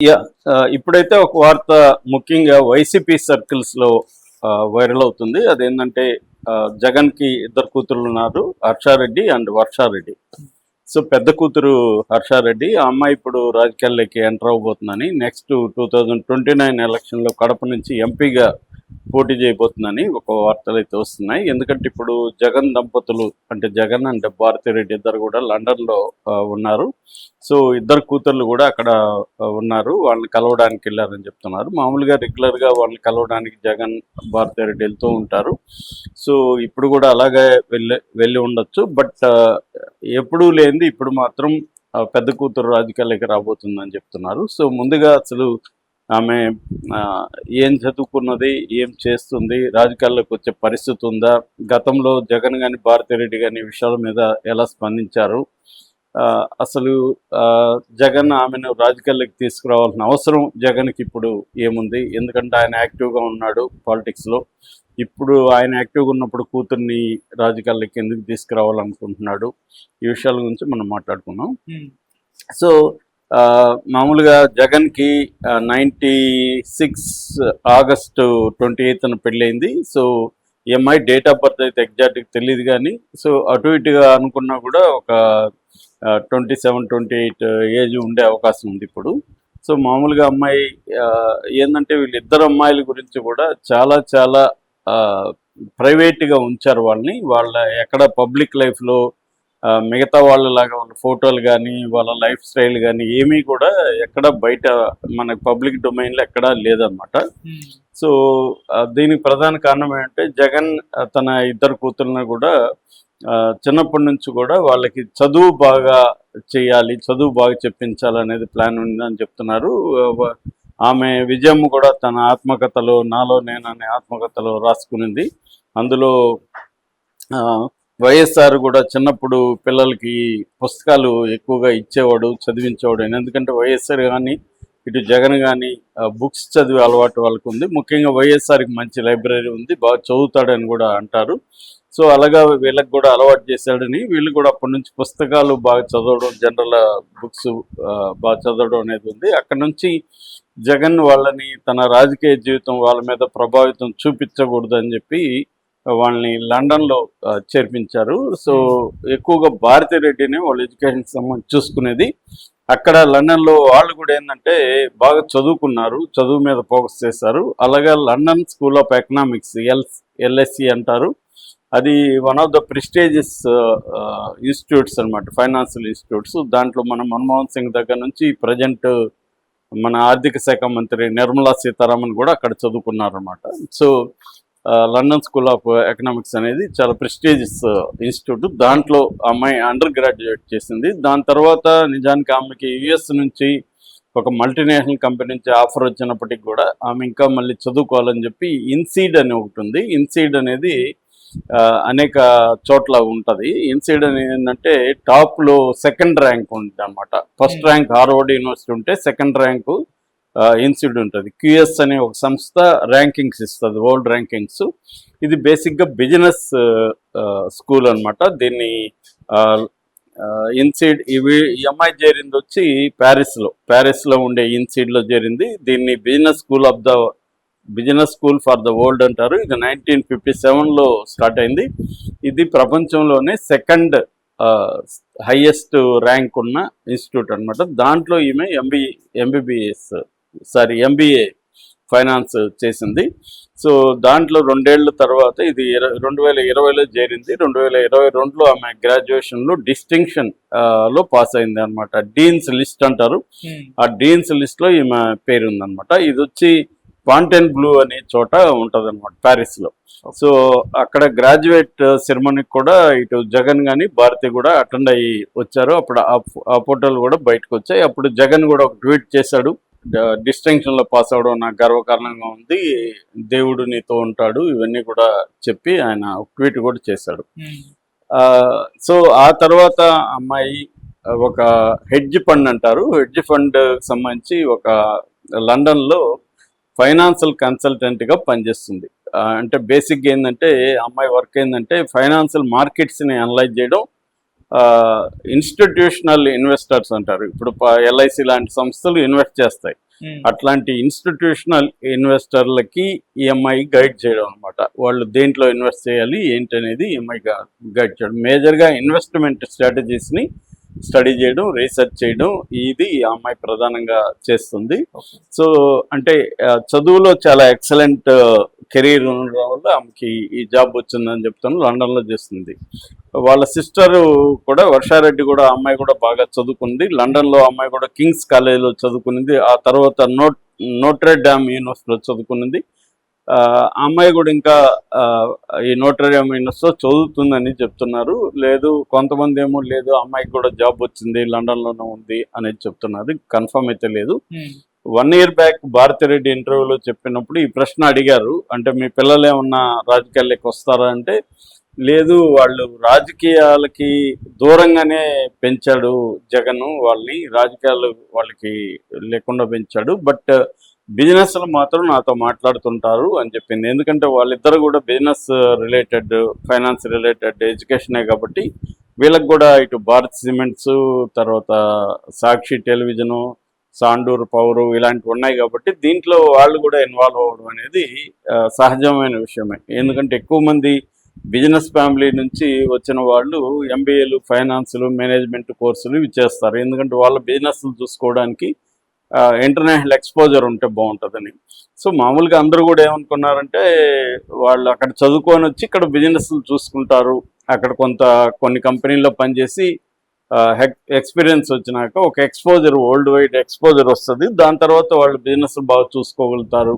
Yeah uh, ఇప్పుడైతే ఒక వార్త ముఖ్యంగా వైసీపీ సర్కిల్స్లో uh, వైరల్ అవుతుంది. అదేంటంటే ఆ, జగన్కి ఇద్దరు కూతురులు ఉన్నారు హర్షారెడ్డి అండ్ వర్షారెడ్డి. సో పెద్ద కూతురు హర్షారెడ్డి ఆ అమ్మాయి ఇప్పుడు రాజకీయాల్లోకి enter అవబోతుందని next two thousand twenty nine ఎలక్షన్లో కడప నుంచి ఎంపీగా పోటీ చేయబోతుందని ఒక వార్తలు అయితే వస్తున్నాయి. ఎందుకంటే ఇప్పుడు జగన్ దంపతులు అంటే జగన్ అంటే భారతిరెడ్డి ఇద్దరు కూడా లండన్లో ఉన్నారు. సో ఇద్దరు కూతుర్లు కూడా అక్కడ ఉన్నారు. వాళ్ళని కలవడానికి వెళ్ళారని చెప్తున్నారు. మామూలుగా రెగ్యులర్గా వాళ్ళని కలవడానికి జగన్ భారతిరెడ్డి వెళ్తూ ఉంటారు. సో ఇప్పుడు కూడా అలాగే వెళ్ళి వెళ్ళి ఉండొచ్చు. బట్ ఎప్పుడూ లేనిది ఇప్పుడు మాత్రం పెద్ద కూతురు రాజకీయాలకి రాబోతుందని చెప్తున్నారు. సో ముందుగా అసలు ఆమె ఏం చదువుకున్నది ఏం చేస్తుంది రాజకీయాల్లోకి వచ్చే పరిస్థితి ఉందా? గతంలో జగన్ కానీ భారతిరెడ్డి కానీ విషయాల మీద ఎలా స్పందించారు? అసలు జగన్ ఆమెను రాజకీయాల్లోకి తీసుకురావాల్సిన అవసరం జగన్కి ఇప్పుడు ఏముంది? ఎందుకంటే ఆయన యాక్టివ్గా ఉన్నాడు పాలిటిక్స్లో. ఇప్పుడు ఆయన యాక్టివ్గా ఉన్నప్పుడు కూతుర్ని రాజకీయాల్లోకి ఎందుకు తీసుకురావాలనుకుంటున్నాడు? ఈ విషయాల గురించి మనం మాట్లాడుకున్నాం సో మామూలుగా జగన్కి నైంటీ సిక్స్ ఆగస్టు ట్వంటీ ఎయిత్న పెళ్ళైంది so EMI date of birth అయితే ఎగ్జాక్ట్గా తెలియదు కానీ సో అటు ఇటుగా అనుకున్నా కూడా ఒక twenty seven twenty eight age ఉండే అవకాశం ఉంది ఇప్పుడు. సో మామూలుగా అమ్మాయి ఏంటంటే వీళ్ళిద్దరు అమ్మాయిల గురించి కూడా చాలా చాలా ప్రైవేట్గా ఉంచారు వాళ్ళని. వాళ్ళ ఎక్కడ పబ్లిక్ లైఫ్లో మిగతా వాళ్ళలాగా వాళ్ళ ఫోటోలు కానీ వాళ్ళ లైఫ్ స్టైల్ కానీ ఏమీ కూడా ఎక్కడ బయట మన పబ్లిక్ డొమైన్లో ఎక్కడా లేదనమాట సో ఆ, దీనికి ప్రధాన కారణం ఏంటంటే జగన్ తన ఇద్దరు కూతుర్లను కూడా చిన్నప్పటి నుంచి కూడా వాళ్ళకి చదువు బాగా చేయాలి చదువు బాగా చెప్పించాలి అనేది ప్లాన్ ఉందని చెప్తున్నారు. ఆమె విజయం కూడా తన ఆత్మకథలో నాలో నేను అనే ఆత్మకథలో రాసుకునింది. అందులో వైఎస్ఆర్ కూడా చిన్నప్పుడు పిల్లలకి పుస్తకాలు ఎక్కువగా ఇచ్చేవాడు చదివించేవాడు ఎందుకంటే వైఎస్ఆర్ కానీ ఇటు జగన్ కానీ బుక్స్ చదివే అలవాటు వాళ్ళకు ఉంది. ముఖ్యంగా వైఎస్ఆర్కి మంచి లైబ్రరీ ఉంది. బాగా చదువుతాడని కూడా అంటారు. సో అలాగా వీళ్ళకి కూడా అలవాటు చేశాడని. వీళ్ళు కూడా అప్పటి నుంచి పుస్తకాలు బాగా చదవడం జనరల్ బుక్స్ బాగా చదవడం అనేది ఉంది. అక్కడ నుంచి జగన్ వాళ్ళని తన రాజకీయ జీవితం వాళ్ళ మీద ప్రభావితం చూపించకూడదు అని చెప్పి వాళ్ళని లండన్లో చేర్పించారు. సో ఎక్కువగా భారతి రెడ్డిని వాళ్ళ ఎడ్యుకేషన్ సంబంధించి చూసుకునేది. అక్కడ లండన్లో వాళ్ళు కూడా ఏంటంటే బాగా చదువుకున్నారు. చదువు మీద ఫోకస్ చేశారు. అలాగే London school of economics L LSE అంటారు. అది one of the prestigious institutes అన్నమాట ఫైనాన్షియల్ ఇన్స్టిట్యూట్స్. దాంట్లో మన మన్మోహన్ సింగ్ దగ్గర నుంచి ప్రజెంట్ మన ఆర్థిక శాఖ మంత్రి నిర్మలా సీతారామన్ కూడా అక్కడ చదువుకున్నారు అనమాట so London school of economics అనేది చాలా ప్రెస్టీజియస్ ఇన్స్టిట్యూట్ దాంట్లో అమ్మాయి అండర్ గ్రాడ్యుయేట్ చేసింది. దాని తర్వాత నిజానికి ఆమెకి యుఎస్ నుంచి ఒక మల్టీనేషనల్ కంపెనీ నుంచి ఆఫర్ వచ్చినప్పటికి కూడా ఆమె ఇంకా మళ్ళీ చదువుకోవాలని చెప్పి ఇన్సీడ్ అని ఒకటి ఉంది. ఇన్సీడ్ అనేది అనేక చోట్ల ఉంటుంది. ఇన్సీడ్ అనేది ఏంటంటే టాప్లో సెకండ్ ర్యాంక్ ఉంటుంది అనమాట ఫస్ట్ ర్యాంక్ హార్వర్డ్ యూనివర్సిటీ ఉంటే సెకండ్ ర్యాంకు ఇన్స్టిట్యూట్ ఉంటుంది. క్యూఎస్ అనే ఒక సంస్థ ర్యాంకింగ్స్ ఇస్తుంది వరల్డ్ ర్యాంకింగ్స్. ఇది బేసిక్గా బిజినెస్ స్కూల్ అనమాట దీన్ని ఇన్సీడ్ ఇవి ఈ అమ్మాయి చేరింది వచ్చి ప్యారిస్లో. ప్యారిస్లో ఉండే ఇన్సీడ్లో చేరింది. దీన్ని business school of the business school for the world అంటారు. ఇది నైన్టీన్ ఫిఫ్టీ సెవెన్లో స్టార్ట్ అయింది. ఇది ప్రపంచంలోనే సెకండ్ హైయెస్ట్ ర్యాంక్ ఉన్న ఇన్స్టిట్యూట్ అన్నమాట. దాంట్లో ఈమె MB MBBS sorry MBA finance చేసింది. సో దాంట్లో రెండేళ్ళ తర్వాత ఇది రెండు వేల ఇరవైలో చేరింది. రెండు వేల ఇరవై రెండులో ఆమె గ్రాడ్యుయేషన్లో డిస్టింక్షన్లో పాస్ అయింది అనమాట డీన్స్ లిస్ట్ అంటారు. ఆ డీన్స్ లిస్ట్లో ఈమె పేరు ఉందన్నమాట ఇది వచ్చి పాంటెన్ బ్లూ అనే చోట ఉంటది అనమాట ప్యారిస్లో సో అక్కడ గ్రాడ్యుయేట్ సెరమనీకి కూడా ఇటు జగన్ గాని భారతి కూడా అటెండ్ అయ్యి వచ్చారు. అప్పుడు ఆ ఫోటోలు కూడా బయటకు వచ్చాయి అప్పుడు జగన్ కూడా ఒక ట్వీట్ చేశాడు. డిస్టింక్షన్లో పాస్ అవడం నాకు గర్వకారణంగా ఉంది. దేవుడు నీతో ఉంటాడు. ఇవన్నీ కూడా చెప్పి ఆయన ట్వీట్ కూడా చేశాడు. సో ఆ తర్వాత అమ్మాయి ఒక హెడ్జ్ ఫండ్ అంటారు. హెడ్జ్ ఫండ్ సంబంధించి ఒక లండన్లో ఫైనాన్షియల్ కన్సల్టెంట్గా పనిచేస్తుంది. అంటే బేసిక్గా ఏంటంటే అమ్మాయి వర్క్ ఏంటంటే ఫైనాన్షియల్ మార్కెట్స్ని అనలైజ్ చేయడం ఇన్స్టిట్యూషనల్ ఇన్వెస్టర్స్ అంటారు. ఇప్పుడు ఎల్ఐసి లాంటి సంస్థలు ఇన్వెస్ట్ చేస్తాయి. అట్లాంటి ఇన్స్టిట్యూషనల్ ఇన్వెస్టర్లకి ఈఎంఐ గైడ్ చేయడం అనమాట వాళ్ళు దేంట్లో ఇన్వెస్ట్ చేయాలి ఏంటి అనేది ఈఎంఐ గైడ్ చేయడం. మేజర్గా ఇన్వెస్ట్మెంట్ స్ట్రాటజీస్ని స్టడీ చేయడం రీసెర్చ్ చేయడం ఇది ఈ అమ్మాయి ప్రధానంగా చేస్తుంది. సో అంటే చదువులో చాలా ఎక్సలెంట్ కెరీర్ ఉండడం వల్ల ఆమెకి ఈ జాబ్ వచ్చిందని చెప్తాను లండన్లో చేస్తుంది. వాళ్ళ సిస్టర్ కూడా వర్షారెడ్డి కూడా అమ్మాయి కూడా బాగా చదువుకుంది. లండన్లో అమ్మాయి కూడా కింగ్స్ కాలేజీలో చదువుకునింది. ఆ తర్వాత నోట్ నోట్రే డ్యామ్ యూనివర్సిటీలో చదువుకునింది. ఆ ఆ అమ్మాయి కూడా ఇంకా ఈ నోట్రే డ్యామ్ యూనివర్సిటీలో చదువుతుందని చెప్తున్నారు. లేదు కొంతమంది ఏమో లేదు అమ్మాయికి కూడా జాబ్ వచ్చింది లండన్లోనే ఉంది అనేది చెప్తున్నారు. కన్ఫర్మ్ అయితే లేదు. వన్ ఇయర్ బ్యాక్ భారతిరెడ్డి ఇంటర్వ్యూలో చెప్పినప్పుడు ఈ ప్రశ్న అడిగారు. అంటే మీ పిల్లలు ఏమన్నా రాజకీయాల్లోకి వస్తారా అంటే లేదు వాళ్ళు రాజకీయాలకి దూరంగానే పెంచాడు జగన్ వాళ్ళని రాజకీయాలు వాళ్ళకి లేకుండా పెంచాడు. బట్ బిజినెస్లో మాత్రం నాతో మాట్లాడుతుంటారు అని చెప్పింది. ఎందుకంటే వాళ్ళిద్దరు కూడా బిజినెస్ రిలేటెడ్ ఫైనాన్స్ రిలేటెడ్ ఎడ్యుకేషనే కాబట్టి వీళ్ళకి కూడా ఇటు భారత్ సిమెంట్స్ తర్వాత సాక్షి టెలివిజను సాండూర్ పౌరు ఇలాంటివి ఉన్నాయి కాబట్టి దీంట్లో వాళ్ళు కూడా ఇన్వాల్వ్ అవ్వడం అనేది సహజమైన విషయమే. ఎందుకంటే ఎక్కువ మంది బిజినెస్ ఫ్యామిలీ నుంచి వచ్చిన వాళ్ళు ఎంబీఏలు ఫైనాన్స్లు మేనేజ్మెంట్ కోర్సులు ఇవి చేస్తారు. ఎందుకంటే వాళ్ళ బిజినెస్లు చూసుకోవడానికి ఇంటర్నేషనల్ ఎక్స్పోజర్ ఉంటే బాగుంటుందని. సో మామూలుగా అందరూ కూడా ఏమనుకున్నారంటే వాళ్ళు అక్కడ చదువుకొని వచ్చి ఇక్కడ బిజినెస్లు చూసుకుంటారు. అక్కడ కొంత కొన్ని కంపెనీల్లో పనిచేసి ఎక్స్పీరియన్స్ వచ్చినాక ఒక ఎక్స్పోజర్ వరల్డ్ వైడ్ ఎక్స్పోజర్ వస్తుంది. దాని తర్వాత వాళ్ళు బిజినెస్ బాగా చూసుకోగలుగుతారు